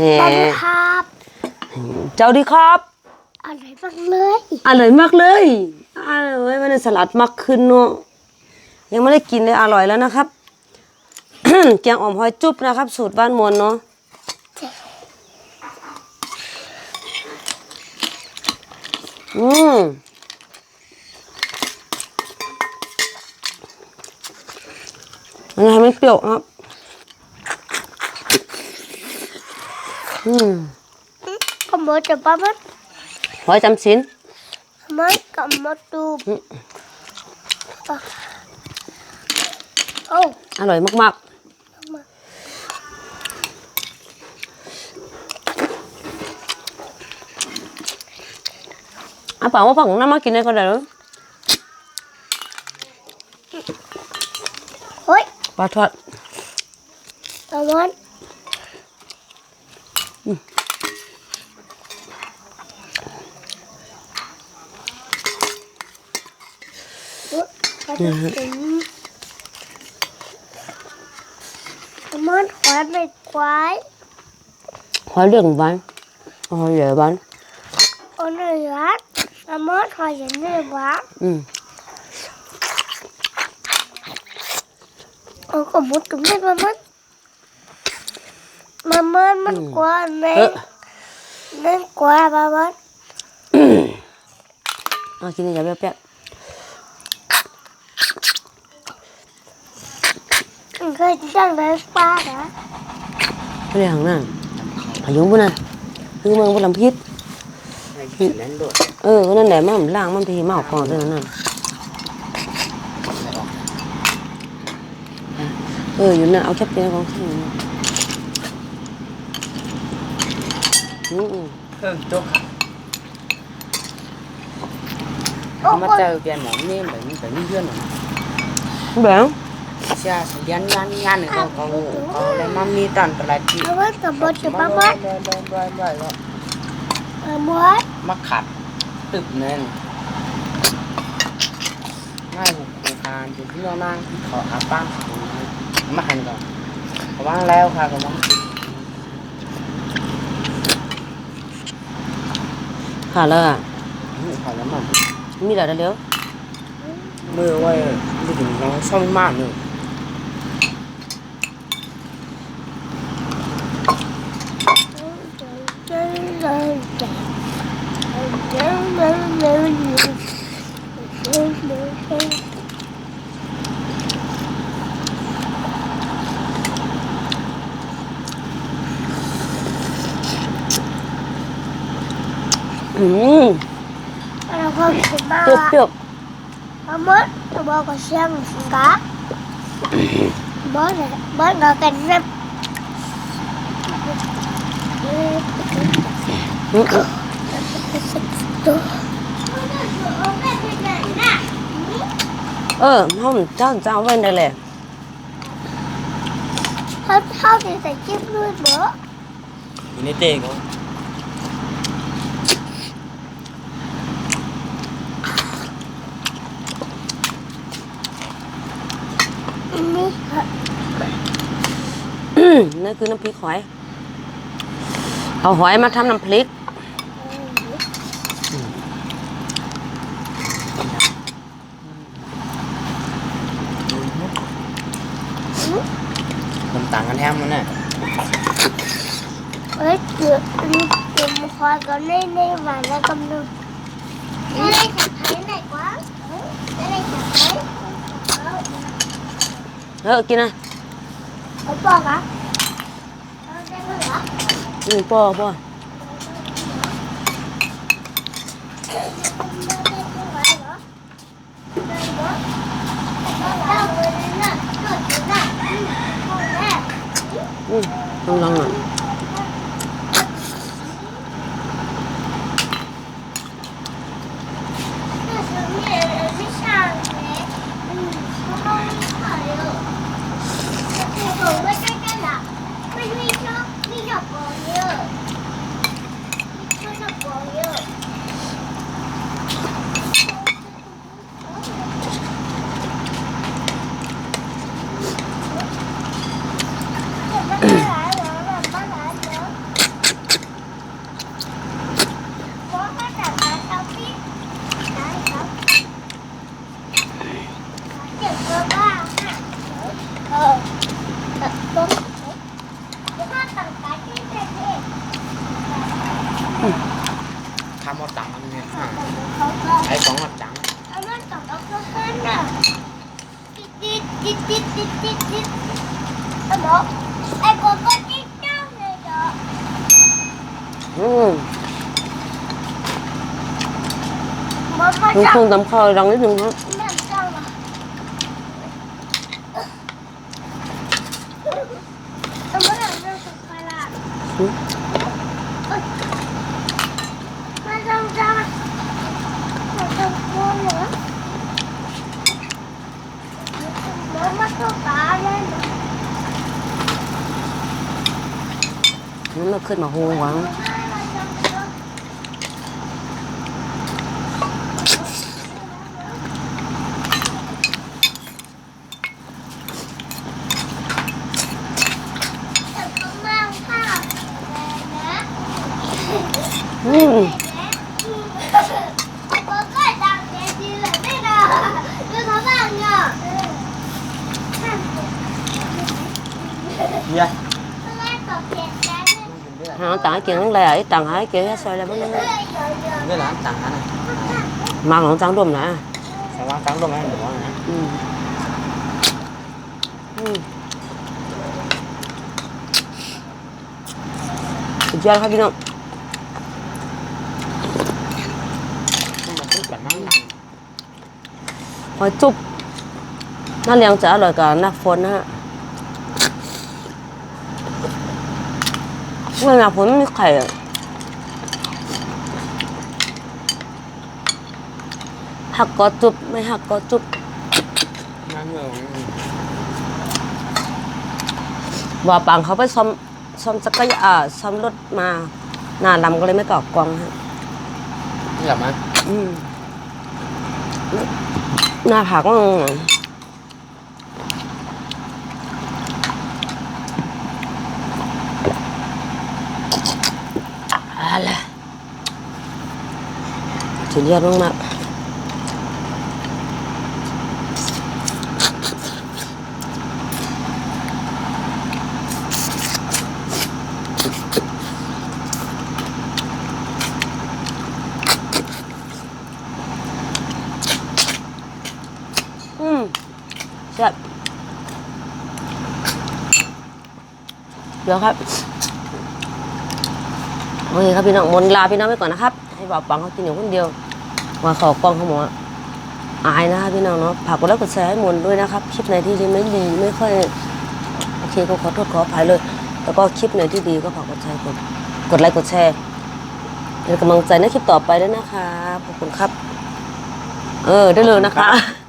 นี่สวัสดีครับเจ้าดีครับอร่อยมากเลยอร่อยมากเลยอร่อยมันสลัดมากขึ้นเนาะยังไม่ได้กินเลยอร่อยแล้วนะครับแกงอ่อมหอยจุ๊บนะครับ สูตรบ้านมวลเนาะอืมมันทำให้เปรี้ยวครับ อืมขโมยจะป้ามันหอยจำศีลขโมยกับมาตูมโอ้อร่อยมากๆอาเปล่าว่าผังน้ำมากินได้ก็ได้เหรอเฮ้ยปลาทอดตะวัน เฮ้ยตะวันขวานไม่ควายหอยเรื่องบ้าน มโอ้ก็มุดตรงนี้มามันมามันมันกว่าในเออ นั่นกว่ามามันเอากินอย่าเปรี้ยวเคยจังเลยป้านะๆไม่ได้หังนั่นอายุบุญน่ะคือเมืองบุญลำพิษนั้นด้วยเออก็นั่นแหละมันล่างมันพีมาออกก่อนด้วยนั่นน่ะเออ อยู่น่ะเอาแคปเจอของที่นี่อืม เครื่องจุกโอ้มาคนเจอเปลี่ยนหมอนี่แบบนี้แบบนี้เพื่อนหรอแบงเชื่อสัญญาณงานงานเนี่ยเขาเขาเขาเลยมามีตันตลาดที่มามันกับมุดจะป้ามามันด้วยด้วยด้วยด้วยแล้วมามุดมาขัดตึกเนี่ยง่ายบุกโคานอยู่ที่เรานั่งที่เขาอาป้ามาหันก่อนเขาว่างแล้วค่ะเขาว่าง ขาดแล้วอะเขาแล้วมัน มีอะไรเดี๋ยวมือไว้ดูถึงน้องช่องมากเลย อืมเราก็คิดว่าเปรี้ยวเปรี้ยวมามุดจะบอกกับเสียงสิงกะ นั่นคือน้ำพริกหอย เอาหอยมาทำน้ำพริก มันต่างกันแท้มันน่ะเอ้ยเกือบนี่เกือบคอยก็ในในหวานแล้วกำลังไม่ได้ขับไถไหนกว่าไม่ได้ขับไถเออกินนะเขาบอกอะเอาได้ ไหมเหรออืมป่อป่ออืม ชอบโกเยอร์ไม่ชอบโกเยอร์ ทำหมดตังค์มันเนี่ยอะเขาก็ไอ้สองหมดตังค์เอามันต่อแล้วก็ขึ้นน่ะติดติดติดติดติดติดติดเอาเนาะไอ้กูก็ติดเจ้าเลยเนาะอืมมันมามีจัเคบรื่องตำข้าวดังนิดนึงครับ มันจับอะเอามาหน่อยเรื่องสุดท้ายละ อืม มาจังจังมาจังกลัวเหรอแล้วมาตัวตาเลยเนาะ นั่นเราขึ้นมาโหหวังอืมเย้ย หา tặng chuyện hắn lè tặng hai kiểu hết rồi là bao nhiêu นี่แหละตังค์นะ mà nó trắng đùm nè แต่ว่าตังค์ตรงไหนหนูว่านะ ừ. Ừ. Được chưa các bạn มันพูดกันนั่งนั่ง Hỏi chụp Nó liền trả lời cả nạp phone á Người nạp phone mới khỏe Học có chụp, ไม่หักก็จุบนั่งอยู่ว่าปังเขาไปซ่อมซ่อมจักรยานอ่าซ่อมรถมาหน้าลำก็เลยไม่ก่อกวางฮะนี่แหละมั้ยอืมหน้าผากก็อะ สุดยอดมากๆอืมแซ่บเดี๋ยวครับโอเคครับพี่น้องมนลาพี่น้องไปก่อนนะครับ ให้บ่าวปังเขากินอยู่คนเดียว มาขอกล้องเขาหมออายนะครับพี่น้องเนาะฝากกดไลค์กดแชร์ให้มนด้วยนะครับ คลิปไหนที่ไม่ดีไม่ค่อยโอเคก็ขอโทษขออภัยเลย แล้วก็คลิปไหนที่ดีก็ฝากกดแชร์กดกดไลค์กดแชร์เป็นกำลังใจในคลิปต่อไปด้วยนะคะขอบคุณครับ เออได้เลยนะคะ